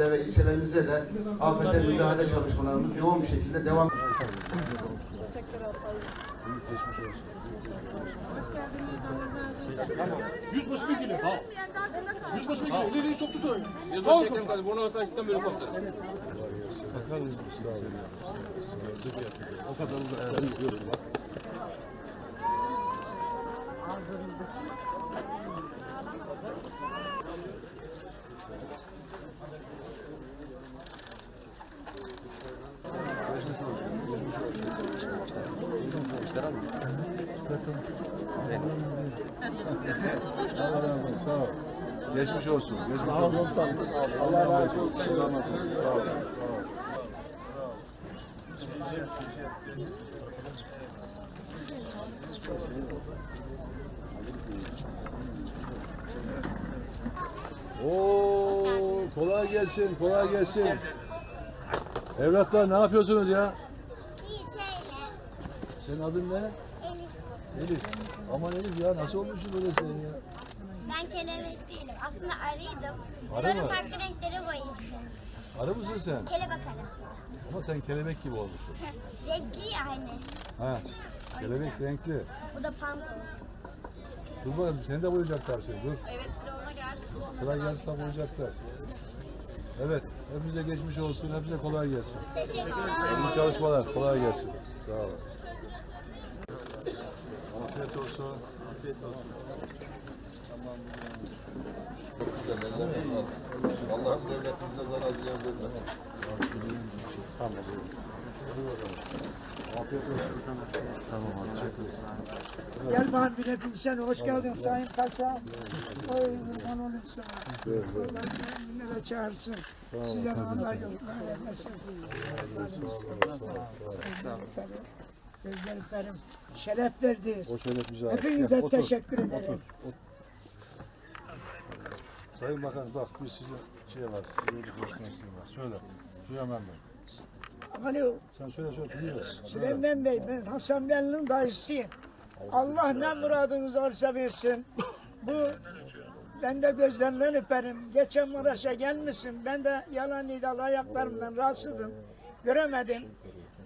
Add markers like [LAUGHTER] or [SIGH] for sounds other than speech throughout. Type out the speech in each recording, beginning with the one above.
ilimizde ve ilçelerimizde de afete müdahale çalışmalarımız yoğun bir şekilde devam Yüzbaşı vekili. Yüzbaşı vekili. Elleri yüz toplu söyle. Yüzbaşı Ekrem Kadir, bunu Bölük Komutanı. Sağ ol. Geçmiş olsun. Geçmiş olun. Allah razı olsun. Sağ olun. Sağ olun. Oo, kolay gelsin, kolay gelsin. Evlatlar ne yapıyorsunuz ya? Senin adın ne? Elif. Elif. Aman Elif ya nasıl olmuşsun böyle senin ya? Ben kelebek değilim. Aslında arıydım. Arı Bunların mı? farklı renkleri işte. Arı mısın sen? Kelebek arı. Ama sen kelebek gibi olmuşsun. [LAUGHS] Renkli ya hani. Ha. Kelebek renkli. Bu da pantolon. Dur bakalım seni de boyayacaklar şimdi dur. Evet sıra ona geldi. Sıra ona Sıra gelirse boyayacaklar. Evet. Hepinize geçmiş olsun. Hepinize kolay gelsin. Teşekkürler. İyi çalışmalar. Kolay gelsin. Sağ olun. Olsun. Afiyet olsun. Allah'ın devletimize zarar ziyan vermesin. Afiyet olsun. Tamam Gel bana bir öpeyim seni. Hoş geldin Sayın Paşa. Oy kurban olayım sana. Allah kendine çağırsın. Sizden Allah yoluna vermesin. Gözlerim. Şeref verdiniz. O şeref bize ait. Hepinize Gel, otur. teşekkür ederim. Otur. otur. Sayın Bakan bak biz sizin şey var. Yolcu konuşmasını var. Söyle. Süleyman Bey. Alo Sen söyle söyle. Dinliyoruz. Süleyman Bey ben Hasan Bey'in dayısıyım. Allah ne muradınız varsa versin. Bu ben de gözlerinden öperim. Geçen Maraş'a gelmişsin. Ben de yalan idal ayaklarımdan rahatsızdım. Göremedim.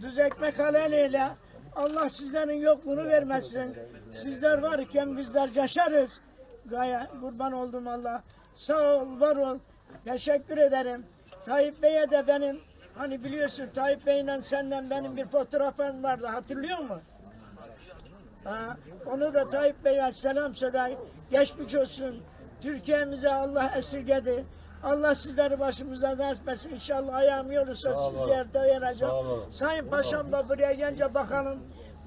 Düz ekmek haleliyle Allah sizlerin yokluğunu vermesin. Sizler varken bizler yaşarız. Gaya kurban oldum Allah. Sağ ol, var ol. Teşekkür ederim. Tayyip Bey'e de benim hani biliyorsun Tayyip Bey'le senden benim bir fotoğrafım vardı. Hatırlıyor musun? Ha, onu da Tayyip Bey'e selam söyle. Geçmiş olsun. Türkiye'mize Allah esirgedi. Allah sizleri başımıza etmesin. İnşallah ayağım yorulsa siz yerde olun. Sayın Paşam da buraya gelince bakalım.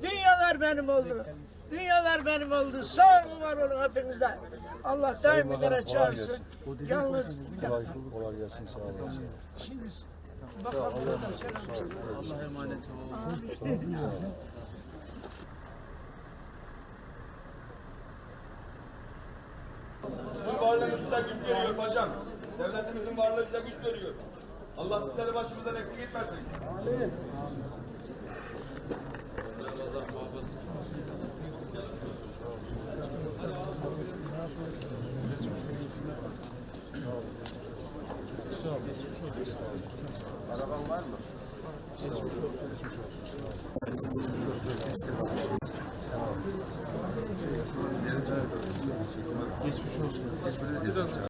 Dünyalar benim oldu. Dünyalar benim oldu. Sağ olun var olun hepinizden. Allah daim kolay çağırsın. Yalnız Kolay, kolay gelsin. Sağ olasın. şimdi bakalım da selam söyle. Allah'a emanet olun. Bu varlığı bize güç veriyor paşam. Devletimizin varlığı bize güç veriyor. Allah sizleri başımızdan eksik etmesin. Geçmiş olsun.